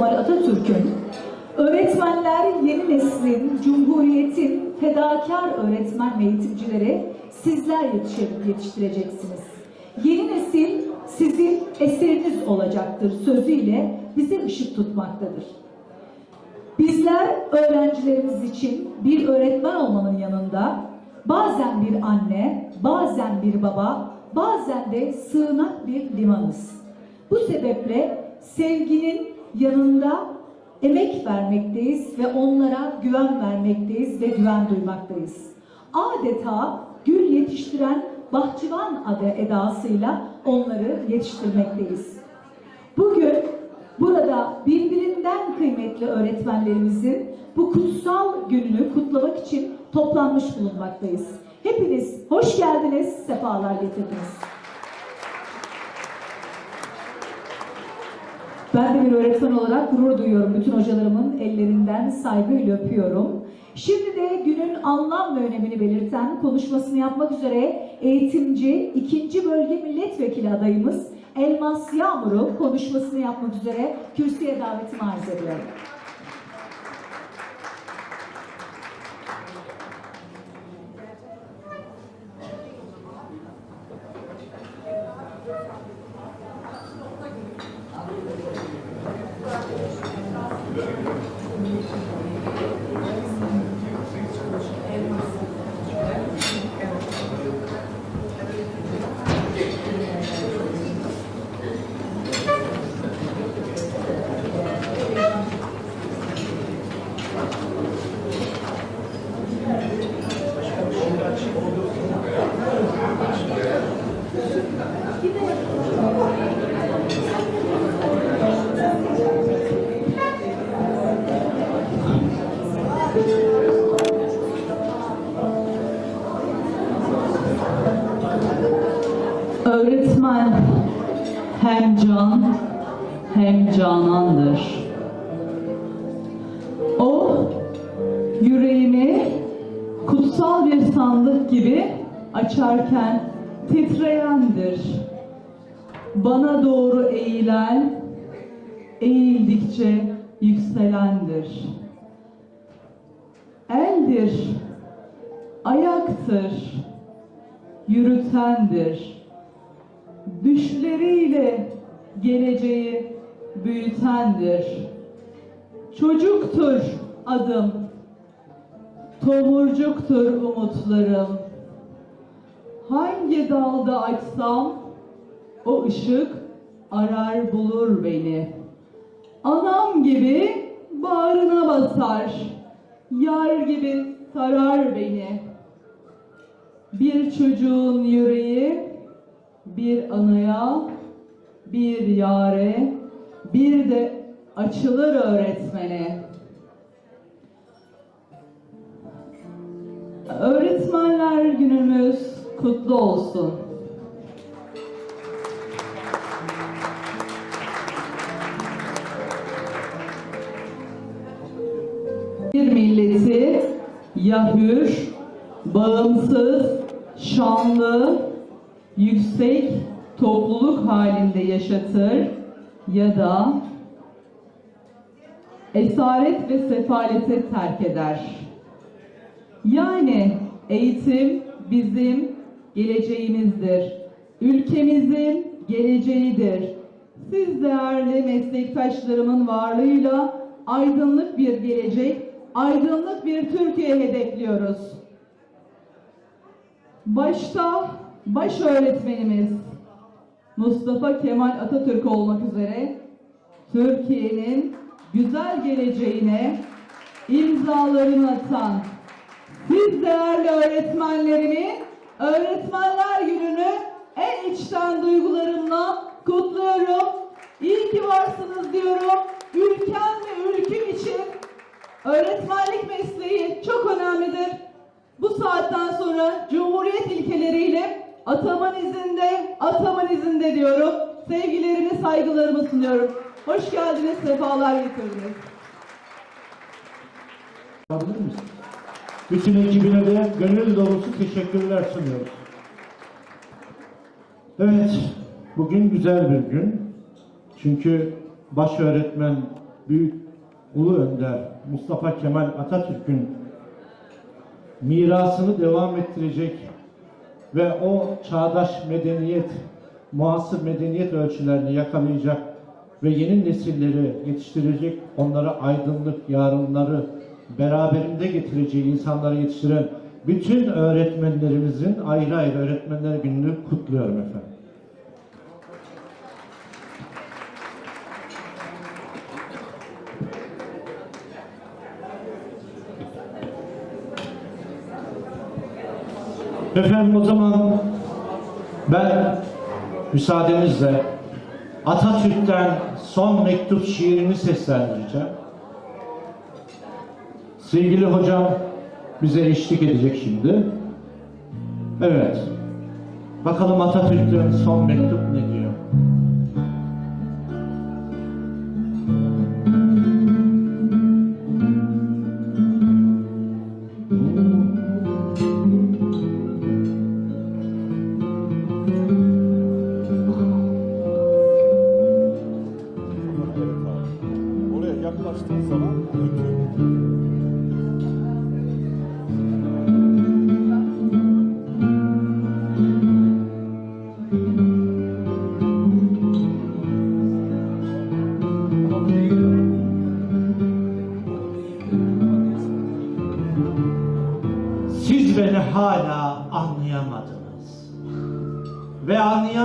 Kemal Atatürk'ün öğretmenler yeni neslin, cumhuriyetin fedakar öğretmen ve eğitimcileri sizler yetiştireceksiniz. Yeni nesil sizin eseriniz olacaktır sözüyle bize ışık tutmaktadır. Bizler öğrencilerimiz için bir öğretmen olmanın yanında bazen bir anne, bazen bir baba, bazen de sığınak bir limanız. Bu sebeple sevginin yanında emek vermekteyiz ve onlara güven vermekteyiz ve güven duymaktayız. Adeta gül yetiştiren bahçıvan adı edasıyla onları yetiştirmekteyiz. Bugün burada birbirinden kıymetli öğretmenlerimizin bu kutsal gününü kutlamak için toplanmış bulunmaktayız. Hepiniz hoş geldiniz, sefalar getirdiniz. Ben de bir öğretmen olarak gurur duyuyorum. Bütün hocalarımın ellerinden saygıyla öpüyorum. Şimdi de günün anlam ve önemini belirten konuşmasını yapmak üzere eğitimci 2. bölge milletvekili adayımız Elmas Yağmur'u konuşmasını yapmak üzere kürsüye davetimi arz ediyorum. Öğretmen hem can hem canandır. O yüreğimi kutsal bir sandık gibi açarken titreyendir. Bana doğru eğilen, eğildikçe yükselendir. Eldir, ayaktır, yürütendir. Düşleriyle geleceği büyütendir. Çocuktur adım, tomurcuktur umutlarım. Hangi dalda açsam o ışık arar bulur beni. Anam gibi bağrına basar, yar gibi sarar beni. Bir çocuğun yüreği bir anaya, bir yare, bir de açılır öğretmene. Öğretmenler günümüz kutlu olsun. Bir milleti ya hür, bağımsız, şanlı, yüksek topluluk halinde yaşatır ya da esaret ve sefalete terk eder. Yani eğitim bizim geleceğimizdir. Ülkemizin geleceğidir. Siz değerli meslektaşlarımın varlığıyla aydınlık bir gelecek, aydınlık bir Türkiye hedefliyoruz. Başta baş öğretmenimiz Mustafa Kemal Atatürk olmak üzere Türkiye'nin güzel geleceğine imzalarını atan siz değerli öğretmenlerimi Öğretmenler Günü'nü en içten duygularımla kutluyorum. İyi ki varsınız diyorum. Ülkem ve ülküm için öğretmenlik mesleği çok önemlidir. Bu saatten sonra Cumhuriyet ilkeleriyle atamın izinde, atamın izinde diyorum. Sevgilerimi, saygılarımı sunuyorum. Hoş geldiniz, sefalar getirdiniz. Alabilir misin? Bütün ekibine de gönül dolusu teşekkürler sunuyoruz. Evet, bugün güzel bir gün. Çünkü baş öğretmen Büyük Ulu Önder Mustafa Kemal Atatürk'ün mirasını devam ettirecek ve o çağdaş medeniyet, muasır medeniyet ölçülerini yakalayacak ve yeni nesilleri yetiştirecek, onlara aydınlık yarınları beraberinde getireceği insanları yetiştiren bütün öğretmenlerimizin ayrı ayrı öğretmenler gününü kutluyorum efendim. Efendim o zaman ben müsaadenizle Atatürk'ten son mektup şiirini seslendireceğim. Sevgili hocam bize eşlik edecek şimdi. Evet. Bakalım Atatürk'ten son mektup ne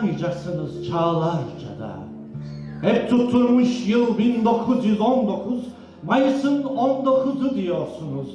anlayamayacaksınız çağlarca da. Hep tutturmuş yıl 1919, Mayıs'ın 19'u diyorsunuz.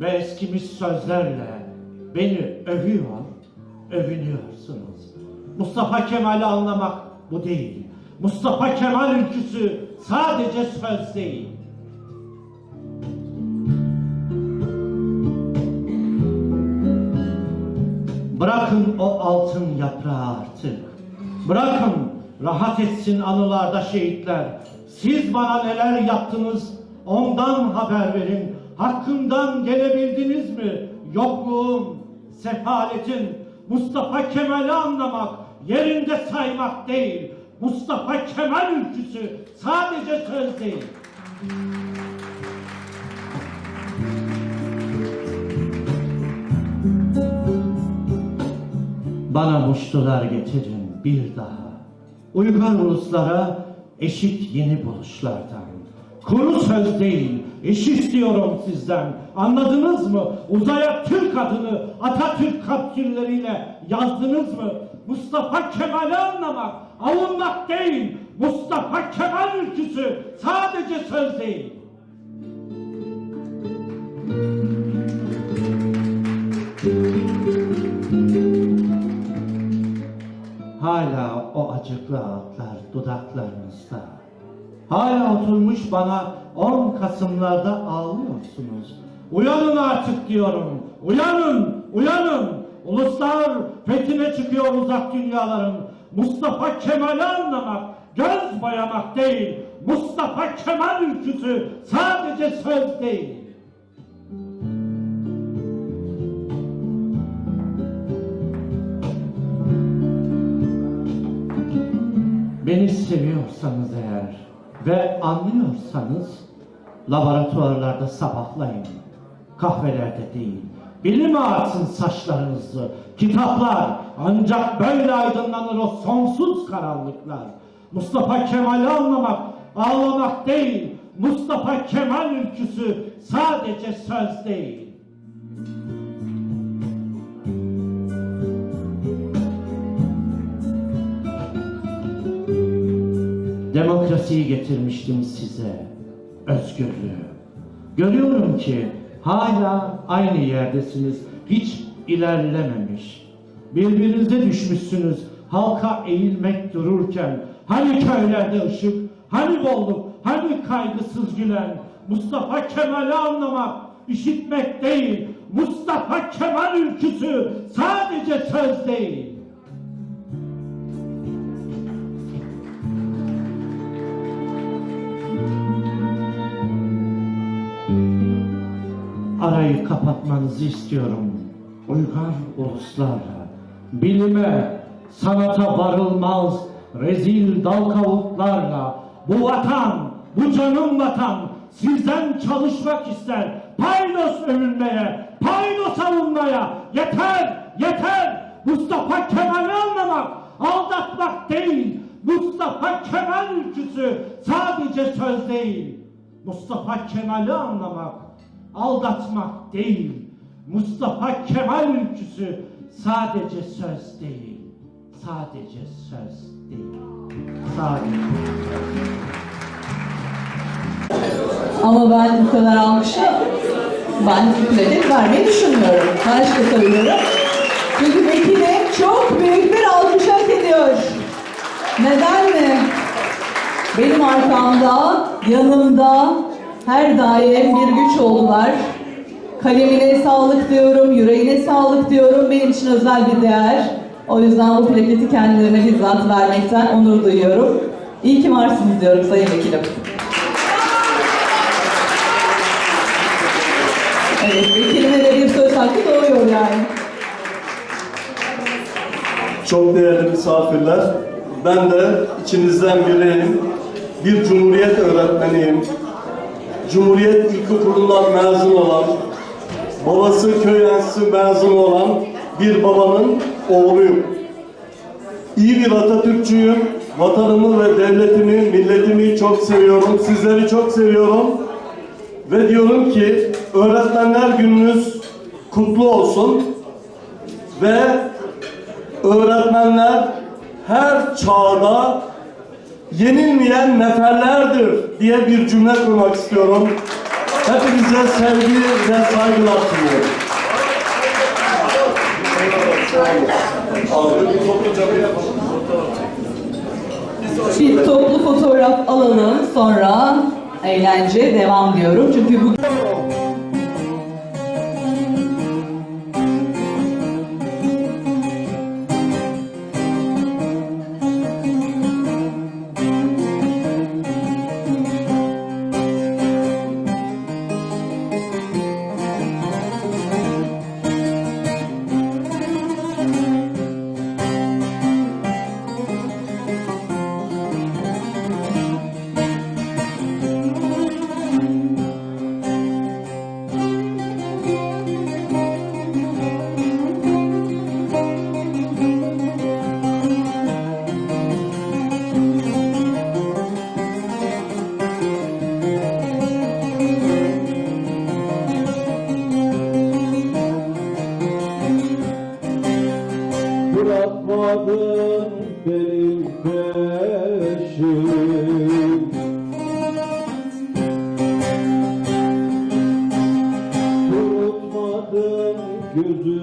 Ve eskimiş sözlerle beni övüyor, övünüyorsunuz. Mustafa Kemal'i anlamak bu değil. Mustafa Kemal ülküsü sadece söz değil. Bırakın o altın yaprağı artık. Bırakın rahat etsin anılarda şehitler. Siz bana neler yaptınız ondan haber verin. Hakkımdan gelebildiniz mi? Yokluğum, sefaletin, Mustafa Kemal'i anlamak, yerinde saymak değil. Mustafa Kemal ülküsü sadece söz değil. Bana muştular getirin bir daha. Uygar uluslara eşit yeni buluşlardan. Kuru söz değil, iş istiyorum sizden. Anladınız mı? Uzaya Türk adını Atatürk kapsülleriyle yazdınız mı? Mustafa Kemal'i anlamak, avunmak değil. Mustafa Kemal ülküsü sadece söz değil. Hala o acıklı ağıtlar dudaklarınızda. Hala oturmuş bana 10 Kasımlarda ağlıyorsunuz. Uyanın artık diyorum. Uyanın, uyanın. Uluslar fethine çıkıyor uzak dünyaların. Mustafa Kemal'i anlamak, göz boyamak değil. Mustafa Kemal ülküsü sadece söz değil. Seviyorsanız eğer ve anlıyorsanız laboratuvarlarda sabahlayın. Kahvelerde değil. Bilim artsın saçlarınızı. Kitaplar ancak böyle aydınlanır o sonsuz karanlıklar. Mustafa Kemal'i anlamak, ağlamak değil. Mustafa Kemal ülküsü sadece söz değil. Demokrasiyi getirmiştim size. Özgürlüğü. Görüyorum ki hala aynı yerdesiniz. Hiç ilerlememiş. Birbirinize düşmüşsünüz. Halka eğilmek dururken. Hani köylerde ışık, hani bolluk, hani kaygısız gülen. Mustafa Kemal'i anlamak, işitmek değil. Mustafa Kemal ülküsü sadece söz değil. Arayı kapatmanızı istiyorum. Uygar uluslarla, bilime, sanata varılmaz rezil dal kavuklarla bu vatan bu canım vatan sizden çalışmak ister. Paydos övünmeye, paydos savunmaya. Yeter, yeter. Mustafa Kemal'i anlamak, aldatmak değil. Mustafa Kemal ülküsü sadece söz değil. Mustafa Kemal'i anlamak, aldatmak değil. Mustafa Kemal ülküsü sadece söz değil. Sadece söz değil. Sadece. Ama ben bu kadar alkışı ben kredi vermeyi düşünmüyorum. Başka söylüyorum. Çünkü Bekir'e çok büyük bir alkış hak ediyor. Neden mi? Benim arkamda, yanımda her daim bir güç oldular. Kalemine sağlık diyorum, yüreğine sağlık diyorum. Benim için özel bir değer. O yüzden bu plaketi kendilerine bizzat vermekten onur duyuyorum. İyi ki varsınız diyorum Sayın Vekilim. Evet, vekilime de bir söz hakkı doğuyor yani. Çok değerli misafirler, ben de içinizden biriyim. Bir Cumhuriyet öğretmeniyim. Cumhuriyet İlkokulu'ndan mezun olan, babası köy enstitüsü mezun olan bir babanın oğluyum. İyi bir Atatürkçüyüm. Vatanımı ve devletimi, milletimi çok seviyorum. Sizleri çok seviyorum. Ve diyorum ki öğretmenler gününüz kutlu olsun. Ve öğretmenler her çağda yenilmeyen neferlerdir diye bir cümle kurmak istiyorum. Hepinize sevgi ve saygılar sunuyorum. Bir toplu fotoğraf alalım sonra eğlence devam diyorum. Çünkü bu Bırakmadın benim peşim. Kurutmadın gözüm